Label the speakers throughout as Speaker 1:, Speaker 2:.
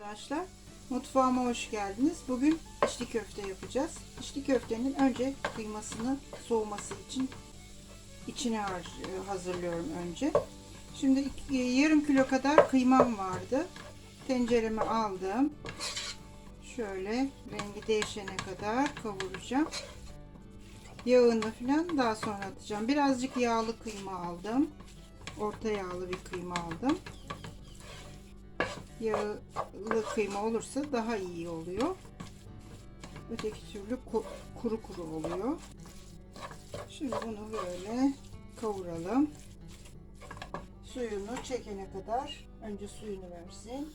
Speaker 1: Arkadaşlar mutfağıma hoş geldiniz. Bugün içli köfte yapacağız. İçli köftenin önce kıymasını soğuması için içine hazırlıyorum önce. Şimdi iki- yarım kilo kadar kıymam vardı. Tencereme aldım. Şöyle rengi değişene kadar kavuracağım. Yağını falan daha sonra atacağım. Birazcık yağlı kıyma aldım. Orta yağlı bir kıyma aldım yağlı kıyma olursa daha iyi oluyor. Öteki türlü ku- kuru kuru oluyor. Şimdi bunu böyle kavuralım. Suyunu çekene kadar önce suyunu versin.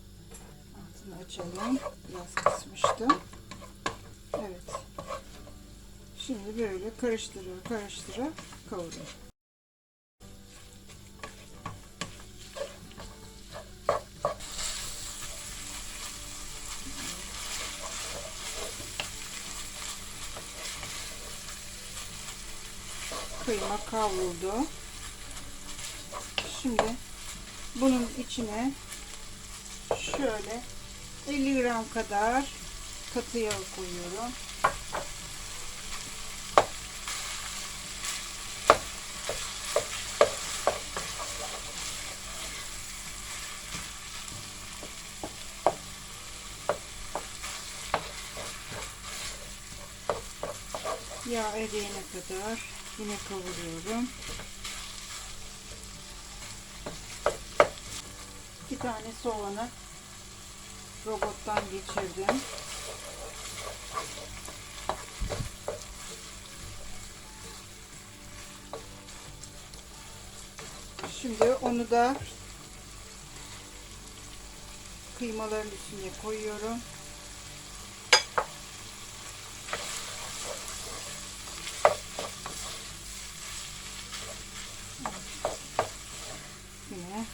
Speaker 1: Altını açalım. Biraz kısmıştım. Evet. Şimdi böyle karıştıra karıştıra kavuruyorum. kıyma kavruldu. Şimdi bunun içine şöyle 50 gram kadar katı yağ koyuyorum. Yağ eriyene kadar yine kavuruyorum. İki tane soğanı robottan geçirdim. Şimdi onu da kıymaların üstüne koyuyorum. Yine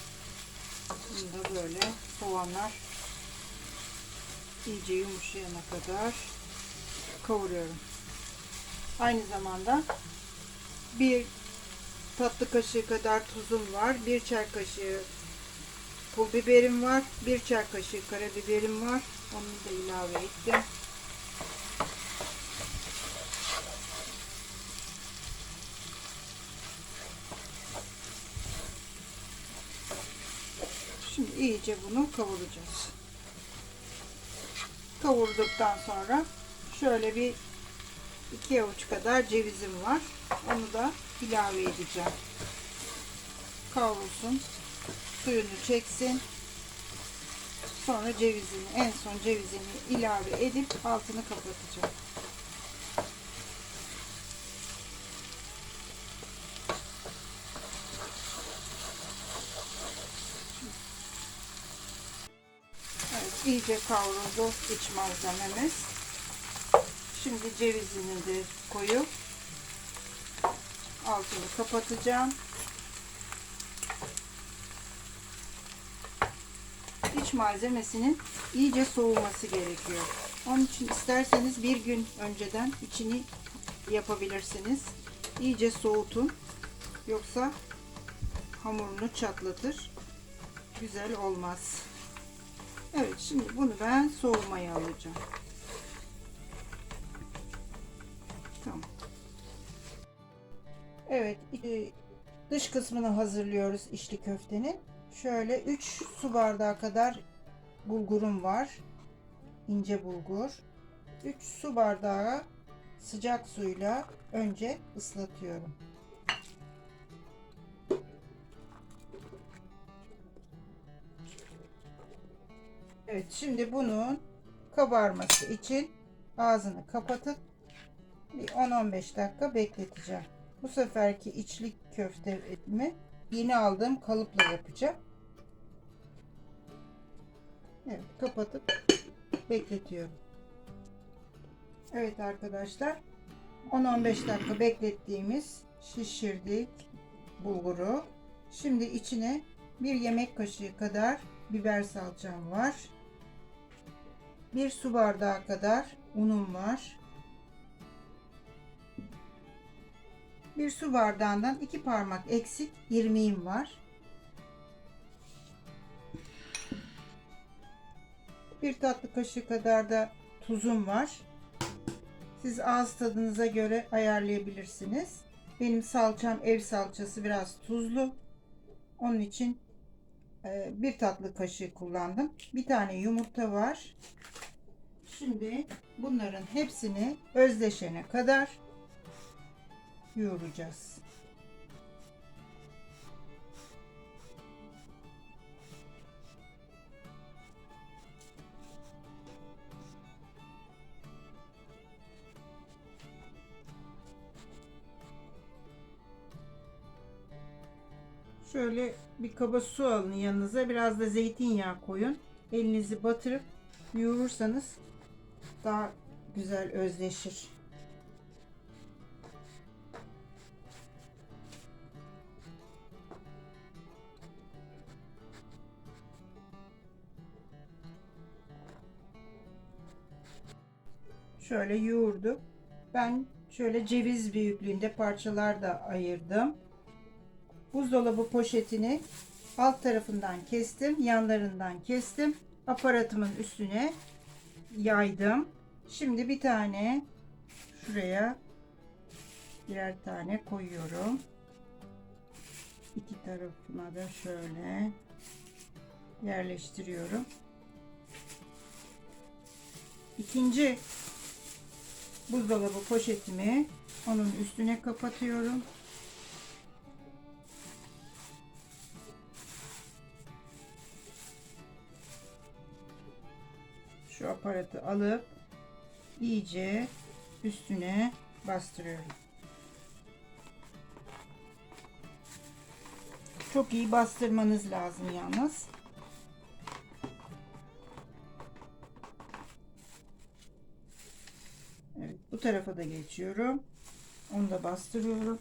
Speaker 1: bunu da böyle soğanlar iyice yumuşayana kadar kavuruyorum. Aynı zamanda bir tatlı kaşığı kadar tuzum var. Bir çay kaşığı pul biberim var. Bir çay kaşığı karabiberim var. Onu da ilave ettim. Şimdi iyice bunu kavuracağız. Kavurduktan sonra şöyle bir iki avuç kadar cevizim var. Onu da ilave edeceğim. Kavrulsun. Suyunu çeksin. Sonra cevizini en son cevizini ilave edip altını kapatacağım. Evet, iyice kavruldu iç malzememiz. Şimdi cevizini de koyup altını kapatacağım. İç malzemesinin iyice soğuması gerekiyor. Onun için isterseniz bir gün önceden içini yapabilirsiniz. İyice soğutun. Yoksa hamurunu çatlatır. Güzel olmaz. Evet şimdi bunu ben soğumaya alacağım. Tamam. Evet dış kısmını hazırlıyoruz içli köftenin. Şöyle 3 su bardağı kadar bulgurum var. ince bulgur. 3 su bardağı sıcak suyla önce ıslatıyorum. Evet şimdi bunun kabarması için ağzını kapatıp bir 10-15 dakika bekleteceğim. Bu seferki içli köftemi yeni aldığım kalıpla yapacağım. Evet kapatıp bekletiyorum. Evet arkadaşlar 10-15 dakika beklettiğimiz şişirdik bulguru. Şimdi içine bir yemek kaşığı kadar biber salçam var. Bir su bardağı kadar unum var. Bir su bardağından iki parmak eksik irmiğim var. Bir tatlı kaşığı kadar da tuzum var. Siz ağız tadınıza göre ayarlayabilirsiniz. Benim salçam ev salçası biraz tuzlu. Onun için bir tatlı kaşığı kullandım. Bir tane yumurta var. Şimdi bunların hepsini özdeşene kadar yoğuracağız. Şöyle bir kaba su alın yanınıza. Biraz da zeytinyağı koyun. Elinizi batırıp yoğurursanız daha güzel özleşir. Şöyle yoğurduk. Ben şöyle ceviz büyüklüğünde parçalar da ayırdım. Buzdolabı poşetini alt tarafından kestim, yanlarından kestim. Aparatımın üstüne yaydım. Şimdi bir tane şuraya birer tane koyuyorum. İki tarafına da şöyle yerleştiriyorum. İkinci buzdolabı poşetimi onun üstüne kapatıyorum. Aparatı alıp iyice üstüne bastırıyorum. Çok iyi bastırmanız lazım yalnız. Evet, bu tarafa da geçiyorum. Onu da bastırıyorum.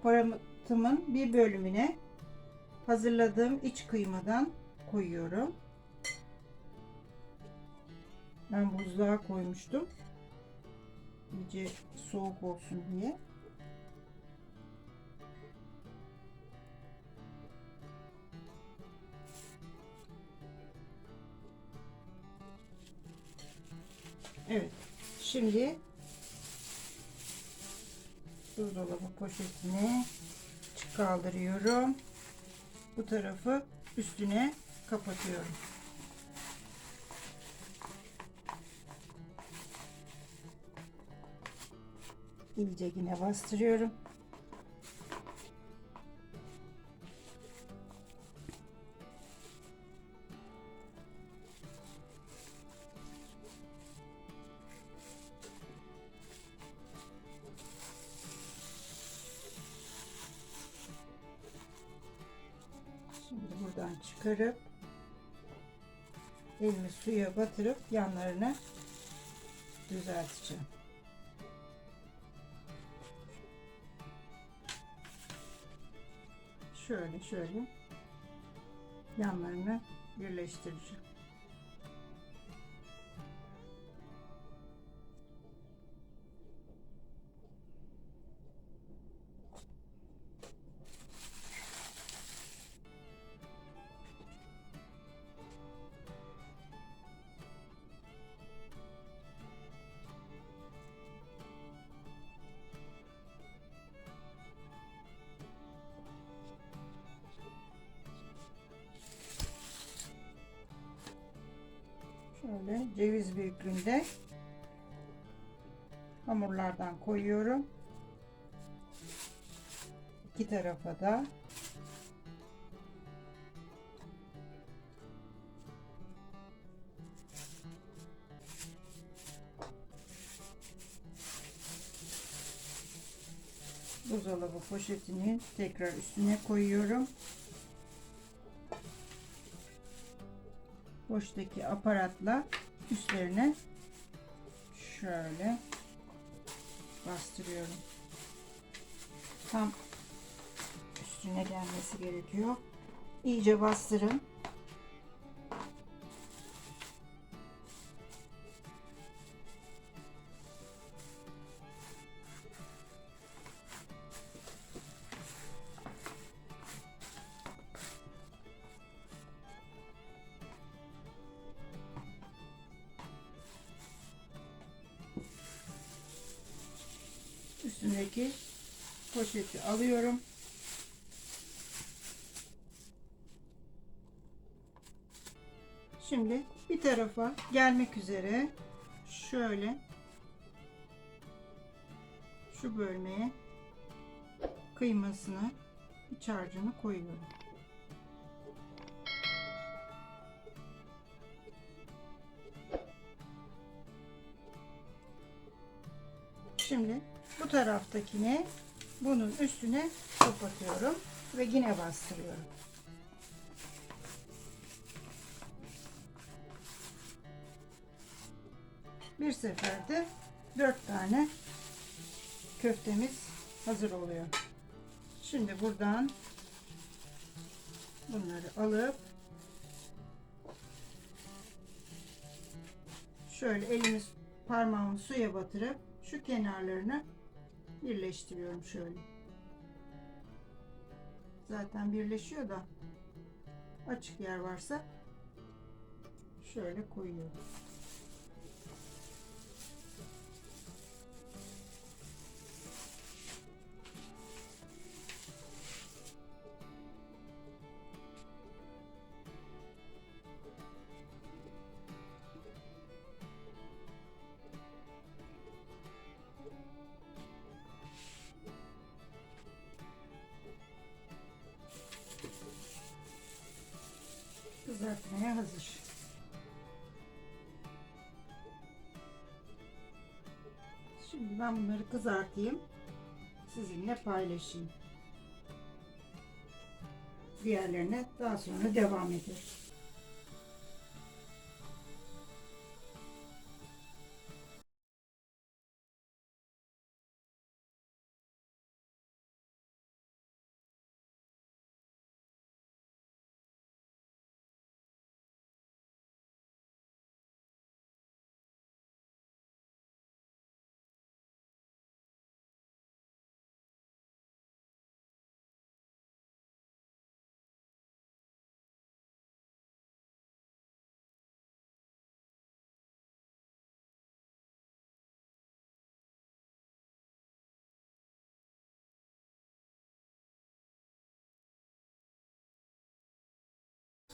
Speaker 1: Aparatımın bir bölümüne hazırladığım iç kıymadan koyuyorum. Ben buzluğa koymuştum. İyice soğuk olsun diye. Evet. Şimdi buzdolabı poşetini kaldırıyorum. Bu tarafı üstüne kapatıyorum. İyice yine bastırıyorum. Çıkarıp elimi suya batırıp yanlarını düzelteceğim. Şöyle şöyle yanlarını birleştireceğim. Ceviz büyüklüğünde hamurlardan koyuyorum. İki tarafa da buzdolabı poşetini tekrar üstüne koyuyorum. boştaki aparatla üstlerine şöyle bastırıyorum. Tam üstüne gelmesi gerekiyor. iyice bastırın. Üstündeki poşeti alıyorum. Şimdi bir tarafa gelmek üzere şöyle şu bölmeye kıymasını iç harcını koyuyorum. Şimdi bu taraftakine bunun üstüne kapatıyorum ve yine bastırıyorum. Bir seferde dört tane köftemiz hazır oluyor. Şimdi buradan bunları alıp şöyle elimiz parmağımı suya batırıp şu kenarlarını birleştiriyorum şöyle. Zaten birleşiyor da açık yer varsa şöyle koyuyorum. Kızartmaya hazır. Şimdi ben bunları kızartayım. Sizinle paylaşayım. Diğerlerine daha sonra devam ederiz.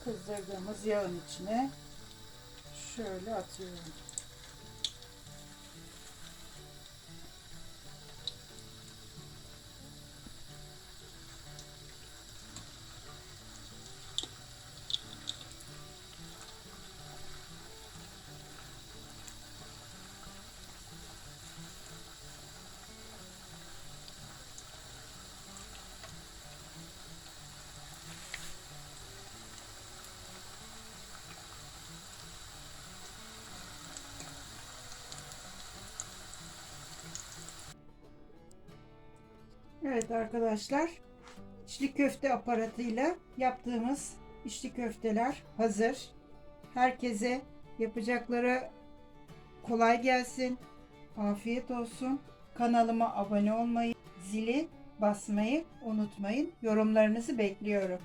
Speaker 1: Kızdırdığımız yağın içine şöyle atıyorum. Evet arkadaşlar, içli köfte aparatıyla yaptığımız içli köfteler hazır. Herkese yapacakları kolay gelsin. Afiyet olsun. Kanalıma abone olmayı, zili basmayı unutmayın. Yorumlarınızı bekliyorum.